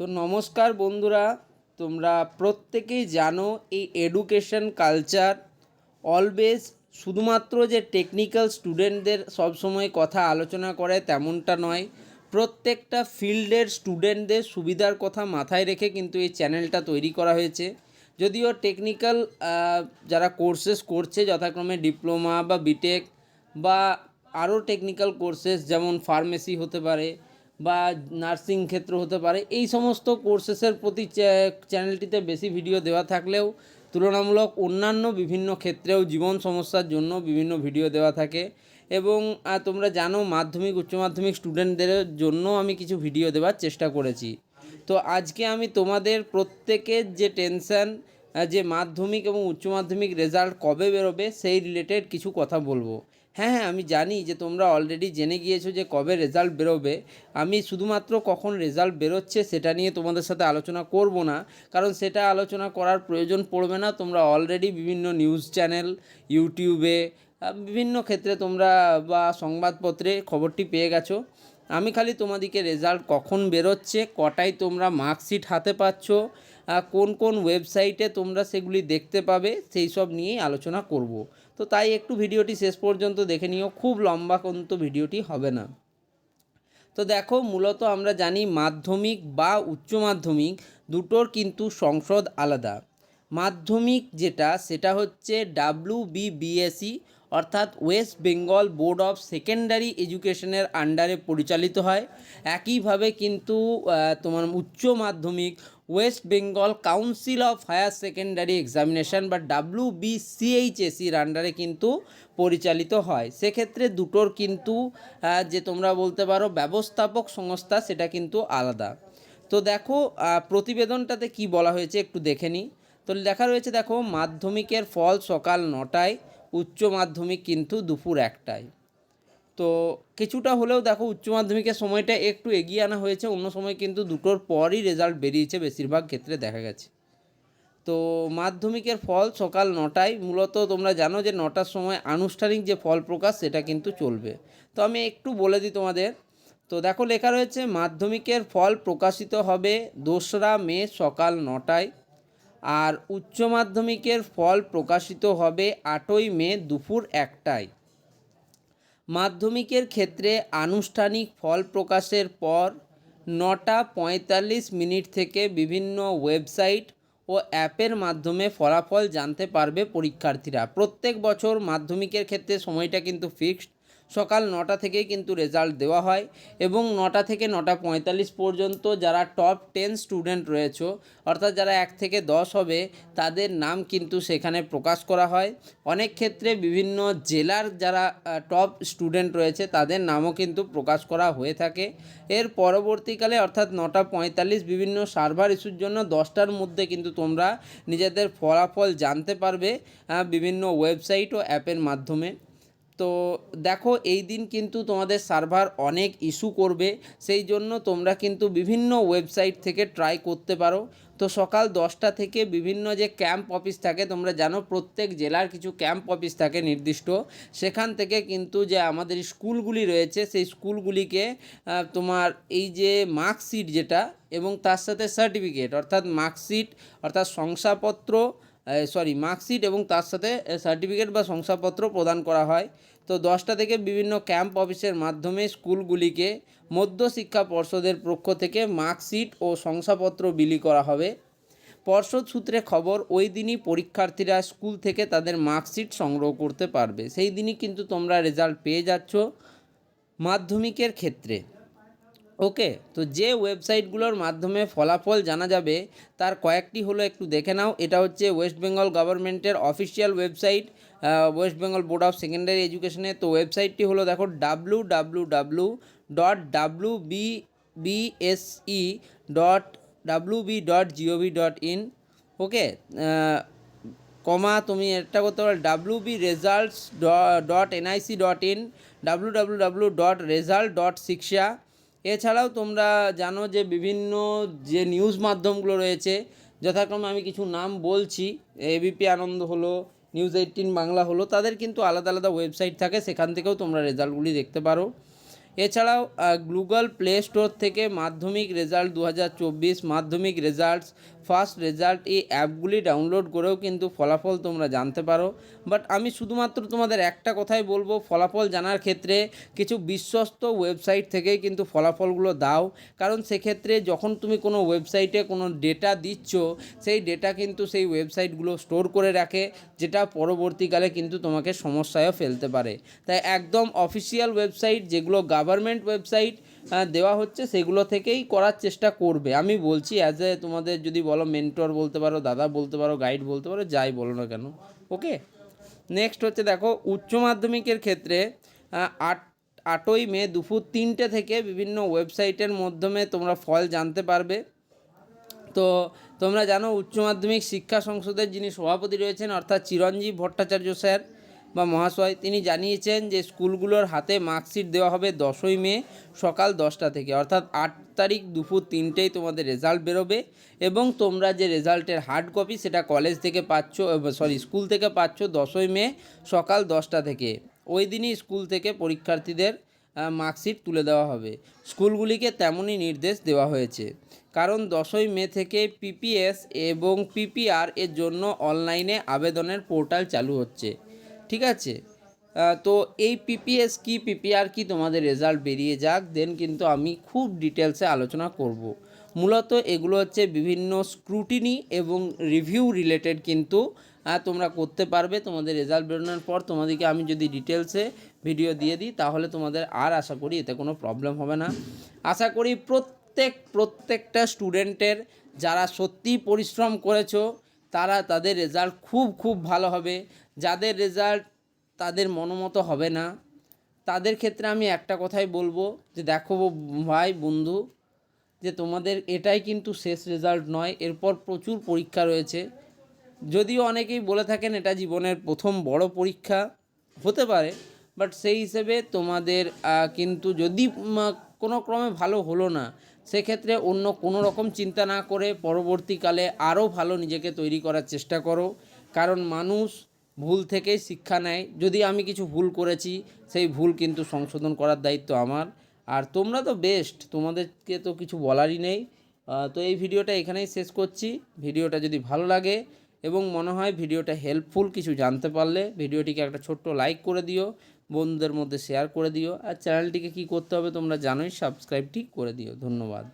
তো নমস্কার বন্ধুরা, তোমরা প্রত্যেকেই জানো এই এডুকেশন কালচার অলওয়েজ শুধুমাত্র যে টেকনিক্যাল স্টুডেন্টদের সবসময় কথা আলোচনা করে তেমনটা নয়, প্রত্যেকটা ফিল্ডের স্টুডেন্টদের সুবিধার কথা মাথায় রেখে কিন্তু এই চ্যানেলটা তৈরি করা হয়েছে। যদিও টেকনিক্যাল যারা কোর্সেস করছে, যথাক্রমে ডিপ্লোমা বা বিটেক বা আরও টেকনিক্যাল কোর্সেস যেমন ফার্মেসি হতে পারে বা নার্সিং ক্ষেত্র হতে পারে, এই সমস্ত কোর্সেসের প্রতি চ্যানেলটিতে বেশি ভিডিও দেওয়া থাকলেও তুলনামূলক অন্যান্য বিভিন্ন ক্ষেত্রেও জীবন সমস্যার জন্য বিভিন্ন ভিডিও দেওয়া থাকে। এবং তোমরা জানো মাধ্যমিক, উচ্চ মাধ্যমিক স্টুডেন্টদের জন্য আমি কিছু ভিডিও দেওয়ার চেষ্টা করেছি। তো আজকে আমি তোমাদের প্রত্যেকের যে টেনশন যে মাধ্যমিক এবং উচ্চ মাধ্যমিক রেজাল্ট কবে বেরোবে, সেই রিলেটেড কিছু কথা বলব। হ্যাঁ হ্যাঁ আমি জানি যে তোমরা অলরেডি জেনে গিয়েছো যে কবে রেজাল্ট বেরোবে। আমি শুধুমাত্র কখন রেজাল্ট বেরোচ্ছে সেটা নিয়ে তোমাদের সাথে আলোচনা করব না। কারণ সেটা আলোচনা করার প্রয়োজন পড়বে না। তোমরা অলরেডি বিভিন্ন নিউজ চ্যানেল ইউটিউবে বিভিন্ন ক্ষেত্রে তোমরা বা সংবাদপত্রে খবরটি পেয়ে গেছো। আমি খালি তোমাদেরকে রেজাল্ট কখন বেরোচ্ছে, কটায় তোমরা মার্কশিট হাতে পাচ্ছ কোন কোন ওয়েবসাইটে তোমরা সেগুলি দেখতে পাবে, সেই সব নিয়েই আলোচনা করব। তো তাই একটু ভিডিওটি শেষ পর্যন্ত দেখে নিও, খুব লম্বা কিন্তু ভিডিওটি হবে না। তো দেখো, মূলত আমরা জানি মাধ্যমিক বা উচ্চ মাধ্যমিক দুটোর কিন্তু সংসদ আলাদা। মাধ্যমিক যেটা, সেটা হচ্ছে ডাব্লিউ বিবিএসি অর্থাৎ west Bengal board of secondary এডুকেশনের আন্ডারে পরিচালিত হয়। একইভাবে কিন্তু তোমার উচ্চ মাধ্যমিক west Bengal council of higher secondary examination বা ডাব্লিউ বিসিএইচএসির আন্ডারে কিন্তু পরিচালিত হয়। সেক্ষেত্রে দুটোর কিন্তু যে তোমরা বলতে পারো ব্যবস্থাপক সংস্থা সেটা কিন্তু আলাদা। তো দেখো প্রতিবেদনটাতে কি বলা হয়েছে একটু দেখে নিই তো লেখা রয়েছে, দেখো, মাধ্যমিকের ফল সকাল নটায়, উচ্চ মাধ্যমিক কিন্তু দুপুর একটায়। তো কিছুটা হলেও দেখো উচ্চ মাধ্যমিকের সময়টা একটু এগিয়ে আনা হয়েছে, অন্য সময় কিন্তু দুটোর পরই রেজাল্ট বেরিয়েছে বেশিরভাগ ক্ষেত্রে দেখা গেছে। তো মাধ্যমিকের ফল সকাল নটায়, মূলত তোমরা জানো যে নটার সময় আনুষ্ঠানিক যে ফল প্রকাশ, সেটা কিন্তু চলবে। তো আমি একটু বলে দিই তোমাদের, তো দেখো লেখা রয়েছে, মাধ্যমিকের ফল প্রকাশিত হবে দোসরা মে সকাল নটায় আর উচ্চ মাধ্যমিকের ফল প্রকাশিত হবে আটই মে দুপুর একটায়। মাধ্যমিকের ক্ষেত্রে আনুষ্ঠানিক ফল প্রকাশের পর নটা পঁয়তাল্লিশ মিনিট থেকে বিভিন্ন ওয়েবসাইট ও অ্যাপের মাধ্যমে ফলাফল জানতে পারবে পরীক্ষার্থীরা। প্রত্যেক বছর মাধ্যমিকের ক্ষেত্রে সময়টা কিন্তু ফিক্সড। সকাল নটা থেকেই কিন্তু রেজাল্ট দেওয়া হয় এবং নটা থেকে নটা পঁয়তাল্লিশ পর্যন্ত যারা টপ টেন স্টুডেন্ট রয়েছে, অর্থাৎ যারা এক থেকে দশ হবে, তাদের নাম কিন্তু সেখানে প্রকাশ করা হয়। অনেক ক্ষেত্রে বিভিন্ন জেলার যারা টপ স্টুডেন্ট রয়েছে, তাদের নামও কিন্তু প্রকাশ করা হয়ে থাকে। এর পরবর্তীকালে, অর্থাৎ নটা পঁয়তাল্লিশ বিভিন্ন সার্ভার ইস্যুর জন্য দশটার মধ্যে কিন্তু তোমরা নিজেদের ফলাফল জানতে পারবে বিভিন্ন ওয়েবসাইট ও অ্যাপের মাধ্যমে। তো দেখো এই দিন কিন্তু তোমাদের সার্ভার অনেক ইস্যু করবে, সেই জন্য তোমরা কিন্তু বিভিন্ন ওয়েবসাইট থেকে ট্রাই করতে পারো। তো সকাল দশটা থেকে বিভিন্ন যে ক্যাম্প অফিস থাকে, তোমরা জানো প্রত্যেক জেলার কিছু ক্যাম্প অফিস থাকে নির্দিষ্ট। সেখান থেকে কিন্তু যে আমাদের স্কুলগুলি রয়েছে, সেই স্কুলগুলিকে তোমার এই যে মার্কশিট যেটা এবং তার সাথে সার্টিফিকেট অর্থাৎ মার্কশিট অর্থাৎ শংসাপত্র সরি মার্কশিট এবং তার সাথে সার্টিফিকেট বা শংসাপত্র প্রদান করা হয়। তো দশটা থেকে বিভিন্ন ক্যাম্প অফিসের মাধ্যমে স্কুলগুলিকে মধ্যশিক্ষা পর্ষদের পক্ষ থেকে মার্কশিট ও শংসাপত্র বিলি করা হবে। পর্ষদ সূত্রে খবর, ওই দিনই পরীক্ষার্থীরা স্কুল থেকে তাদের মার্কশিট সংগ্রহ করতে পারবে। সেই দিনই কিন্তু তোমরা রেজাল্ট পেয়ে যাচ্ছ মাধ্যমিকের ক্ষেত্রে। ওকে, তো যে ওয়েবসাইটগুলোর মাধ্যমে ফলাফল জানা যাবে, তার কয়েকটি হলো একটু দেখে নাও। এটা হচ্ছে ওয়েস্ট বেঙ্গল গভর্নমেন্টের official website west Bengal board of secondary এডুকেশনের তো ওয়েবসাইটটি হলো দেখো W W W dot W B BSE dot W B dot GOV dot in okay comma, তুমি একটা করতে পারো W B results dot NIC dot in W W W dot result dot শিক্ষা এছাড়াও তোমরা জানো যে বিভিন্ন যে নিউজ মাধ্যমগুলো রয়েছে, যথাক্রমে আমি কিছু নাম বলছি এবিপি আনন্দ হলো নিউজ এইটিন বাংলা হলো, তাদের কিন্তু আলাদা আলাদা ওয়েবসাইট থাকে, সেখান থেকেও তোমরা রেজাল্টগুলি দেখতে পারো। এছাড়াও গুগল প্লে স্টোর থেকে মাধ্যমিক রেজাল্ট দু হাজার চব্বিশ, মাধ্যমিক রেজাল্টস ফার্স্ট রেজাল্ট এই অ্যাপগুলি ডাউনলোড করেও কিন্তু ফলাফল তোমরা জানতে পারো। বাট আমি শুধুমাত্র তোমাদের একটা কথাই বলব, ফলাফল জানার ক্ষেত্রে কিছু বিশ্বস্ত ওয়েবসাইট থেকেই কিন্তু ফলাফলগুলো দাও। কারণ সেক্ষেত্রে যখন তুমি কোনো ওয়েবসাইটে কোনো ডেটা দিচ্ছ, সেই ডেটা কিন্তু সেই ওয়েবসাইটগুলো স্টোর করে রাখে, যেটা পরবর্তীকালে কিন্তু তোমাকে সমস্যায়ও ফেলতে পারে। তাই একদম অফিসিয়াল ওয়েবসাইট, যেগুলো গভর্নমেন্ট ওয়েবসাইট দেওয়া হচ্ছে, সেগুলো থেকেই করার চেষ্টা করবে। আমি বলছি অ্যাজ এ তোমাদের যদি বলো মেন্টর বলতে পারো, দাদা বলতে পারো গাইড বলতে পারো, যাই বলো না কেন ওকে নেক্সট হচ্ছে, দেখো, উচ্চ মাধ্যমিকের ক্ষেত্রে আট, আটই মে দুপুর তিনটে থেকে বিভিন্ন ওয়েবসাইটের মাধ্যমে তোমরা ফল জানতে পারবে। তো তোমরা জানো, উচ্চ মাধ্যমিক শিক্ষা সংসদের যিনি সভাপতি রয়েছেন, অর্থাৎ চিরঞ্জীব ভট্টাচার্য স্যার বা মহাশয়, তিনি জানিয়েছেন যে স্কুলগুলোর হাতে মার্কশিট দেওয়া হবে দশই মে সকাল দশটা থেকে। অর্থাৎ আট তারিখ দুপুর তিনটেই তোমাদের রেজাল্ট বেরোবে এবং তোমরা যে রেজাল্টের হার্ড কপি সেটা কলেজ থেকে পাচ্ছ সরি, স্কুল থেকে পাচ্ছ দশই মে সকাল দশটা থেকে। ওই দিনই স্কুল থেকে পরীক্ষার্থীদের মার্কশিট তুলে দেওয়া হবে। স্কুলগুলিকে তেমনই নির্দেশ দেওয়া হয়েছে। কারণ দশই মে থেকে পিপিএস এবং পিপিআর এর জন্য অনলাইনে আবেদনের পোর্টাল চালু হচ্ছে। ঠিক আছে? তো এই পিপিএস কি পিপিআর কি তোমাদের রেজাল্ট বেরিয়ে যাক দেন কিন্তু আমি খুব ডিটেলসে আলোচনা করব। মূলত এগুলো হচ্ছে বিভিন্ন স্ক্রুটিনি এবং রিভিউ রিলেটেড কিন্তু তোমরা করতে পারবে। তোমাদের রেজাল্ট বেরোনোর পর তোমাদেরকে আমি যদি ডিটেলসে ভিডিও দিয়ে দিই, তাহলে তোমাদের আর আশা করি এতে কোনো প্রবলেম হবে না। আশা করি প্রত্যেক, প্রত্যেকটা স্টুডেন্টের যারা সত্যিই পরিশ্রম করেছ তারা তাদের রেজাল্ট খুব খুব ভালো হবে। যাদের রেজাল্ট তাদের মনোমতো হবে না। তাদের ক্ষেত্রে আমি একটা কথাই বলব যে, দেখো ভাই, বন্ধু, যে তোমাদের এটাই কিন্তু শেষ রেজাল্ট নয়। এরপর প্রচুর পরীক্ষা রয়েছে। যদিও অনেকেই বলে থাকেন এটা জীবনের প্রথম বড় পরীক্ষা হতে পারে বাট সেই হিসেবে তোমাদের কিন্তু যদি কোনো ক্রমে ভালো হলো না সেক্ষেত্রে অন্য কোনো রকম চিন্তা না করে পরবর্তীকালে আরও ভালো নিজেকে তৈরি করার চেষ্টা করো। কারণ মানুষ ভুল থেকেই শিক্ষা নেয়। যদি আমি কিছু ভুল করেছি, সেই ভুল কিন্তু সংশোধন করার দায়িত্ব আমার। আর তোমরা তো বেস্ট তোমাদেরকে তো কিছু বলারই নেই। তো এই ভিডিওটা এখানেই শেষ করছি। ভিডিওটা যদি ভালো লাগে এবং মনে হয় ভিডিওটা হেল্পফুল কিছু জানতে পারলে, ভিডিওটিকে একটা ছোট্ট লাইক করে দিও। বন্ধুদের মধ্যে শেয়ার করে দিও। আর চ্যানেলটিকে কি করতে হবে তোমরা জানোই সাবস্ক্রাইবটি করে দিও। ধন্যবাদ।